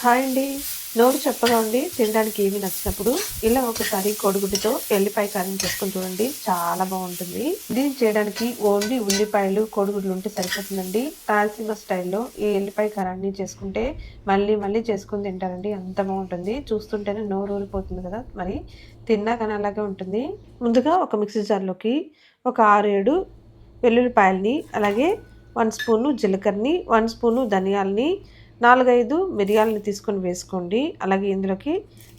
Hi అండి. నోరు చెప్పగా ఉంది తినడానికి ఏమి నచ్చినప్పుడు ఇలా ఒకసారి కోడిగుడ్డుతో ఎల్లిపాయ కారం చేసుకుని చూడండి చాలా బాగుంటుంది. దీన్ని చేయడానికి ఓన్లీ ఉల్లిపాయలు కోడిగుడ్లు ఉంటే సరిపోతుందండి. రాయలసీమ స్టైల్లో ఈ ఎల్లిపాయ కరాన్ని చేసుకుంటే మళ్ళీ మళ్ళీ చేసుకుని తింటారండి అంత బాగుంటుంది. చూస్తుంటేనే నోరు ఊరిపోతుంది కదా మరి తిన్నా కానీ అలాగే ఉంటుంది. ముందుగా ఒక మిక్సీ జార్లోకి ఒక ఆరు ఏడు వెల్లుల్లిపాయల్ని అలాగే వన్ స్పూను జీలకర్రని వన్ స్పూను ధనియాలని నాలుగైదు మిరియాలని తీసుకొని వేసుకోండి. అలాగే ఇందులోకి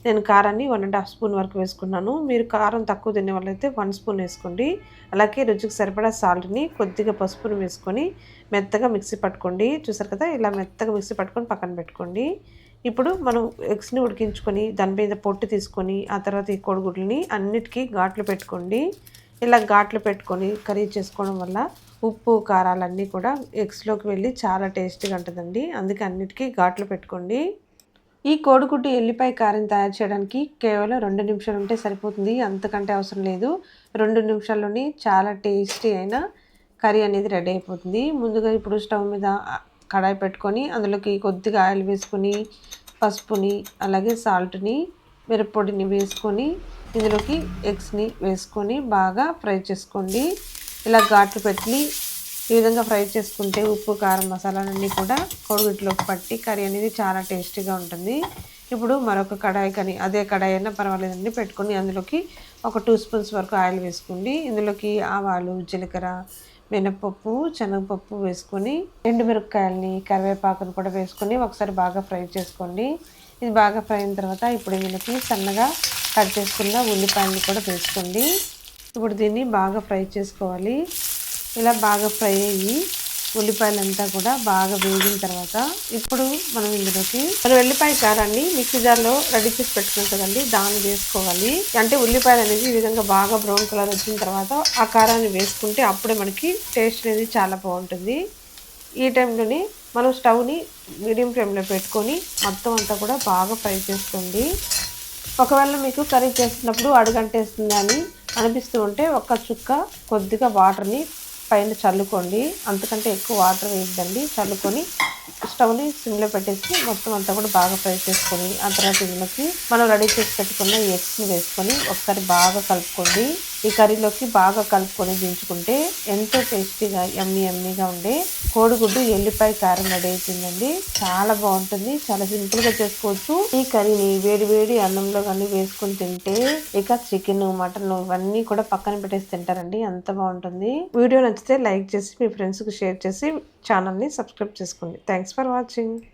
నేను కారాన్ని వన్ అండ్ హాఫ్ స్పూన్ వరకు వేసుకున్నాను. మీరు కారం తక్కువ తినే వాళ్ళైతే వన్ స్పూన్ వేసుకోండి. అలాగే రుచికి సరిపడా సాల్ట్ని కొద్దిగా పసుపును వేసుకొని మెత్తగా మిక్సీ పట్టుకోండి. చూసారు కదా ఇలా మెత్తగా మిక్సీ పట్టుకొని పక్కన పెట్టుకోండి. ఇప్పుడు మనం ఎగ్స్ని ఉడికించుకొని దాని మీద పొట్టు తీసుకొని ఆ తర్వాత ఈ కోడిగుడ్లని అన్నిటికీ ఘాట్లు పెట్టుకోండి. ఇలా ఘాట్లు పెట్టుకొని కర్రీ చేసుకోవడం వల్ల ఉప్పు కారాలన్నీ కూడా ఎగ్స్లోకి వెళ్ళి చాలా టేస్టీగా ఉంటుందండి. అందుకే అన్నిటికీ ఘాట్లు పెట్టుకోండి. ఈ కోడిగుడ్డు ఎల్లిపాయ కారం తయారు చేయడానికి కేవలం రెండు నిమిషాలు ఉంటే సరిపోతుంది. అంతకంటే అవసరం లేదు. రెండు నిమిషాల్లోనే చాలా టేస్టీ అయిన కర్రీ అనేది రెడీ అయిపోతుంది. ముందుగా ఇప్పుడు స్టవ్ మీద కడాయి పెట్టుకొని అందులోకి కొద్దిగా ఆయిల్ వేసుకొని పసుపుని అలాగే సాల్ట్ని మిరప్పొడిని వేసుకొని ఇందులోకి ఎగ్స్ని వేసుకొని బాగా ఫ్రై చేసుకోండి. ఇలా ఘాట్లు పెట్టి ఈ విధంగా ఫ్రై చేసుకుంటే ఉప్పు కారం మసాలాలన్నీ కూడా కోడిగుడ్లోకి పట్టి కర్రీ అనేది చాలా టేస్టీగా ఉంటుంది. ఇప్పుడు మరొక కడాయి కానీ అదే కడాయి అయినా పర్వాలేదండి పెట్టుకొని అందులోకి ఒక టూ స్పూన్స్ వరకు ఆయిల్ వేసుకోండి. ఇందులోకి ఆవాలు జీలకర్ర మినపప్పు శనగపప్పు వేసుకొని ఎండుమిరపకాయలని కరివేపాకును కూడా వేసుకొని ఒకసారి బాగా ఫ్రై చేసుకోండి. ఇది బాగా ఫ్రై అయిన తర్వాత ఇప్పుడు ఇందులోకి సన్నగా కట్ చేసుకున్న ఉల్లిపాయలు కూడా వేసుకోండి. ఇప్పుడు దీన్ని బాగా ఫ్రై చేసుకోవాలి. ఇలా బాగా ఫ్రై అయ్యి ఉల్లిపాయలంతా కూడా బాగా వేగిన తర్వాత ఇప్పుడు మనం ఇందులోకి మనం ఉల్లిపాయ కారాన్ని మిక్సీ జార్లో రెడీ చేసి పెట్టుకున్నాం కదండి దాన్ని వేసుకోవాలి. అంటే ఉల్లిపాయలు అనేది ఈ విధంగా బాగా బ్రౌన్ కలర్ వచ్చిన తర్వాత ఆ కారాన్ని వేసుకుంటే అప్పుడే మనకి టేస్ట్ అనేది చాలా బాగుంటుంది. ఈ టైంలోనే మనం స్టవ్ని మీడియం ఫ్లేమ్లో పెట్టుకొని మొత్తం అంతా కూడా బాగా ఫ్రై చేసుకోండి. ఒకవేళ మీకు కర్రీ చేస్తున్నప్పుడు అడుగంటేస్తుంది అని అనిపిస్తూ ఉంటే ఒక చుక్క కొద్దిగా వాటర్ని పైన చల్లుకోండి. అంతకంటే ఎక్కువ వాటర్ వేయద్దండి. చల్లుకొని స్టవ్ని సిమ్లో పెట్టేసి మొత్తం అంతా కూడా బాగా ఫ్రై చేసుకొని ఆ తర్వాత ఇందులోకి మనం రెడీ చేసి పెట్టుకున్న ఎగ్స్ని వేసుకొని ఒకసారి బాగా కలుపుకోండి. ఈ కర్రీలోకి బాగా కలుపుకొని దించుకుంటే ఎంతో టేస్టీగా ఎమ్మి ఎమ్మిగా ఉండే కోడిగుడ్డు ఎల్లిపాయ కారం రెడీ అవుతుందండి చాలా బాగుంటుంది. చాలా సింపుల్గా చేసుకోవచ్చు. ఈ కర్రీని వేడి వేడి అన్నంలో కానీ వేసుకొని తింటే ఇక చికెన్ మటన్ ఇవన్నీ కూడా పక్కన పెట్టేసి తింటారండి. అంత బాగుంటుంది. వీడియో నచ్చితే లైక్ చేసి మీ ఫ్రెండ్స్కి షేర్ చేసి ఛానల్ని సబ్స్క్రైబ్ చేసుకోండి. Thanks for watching.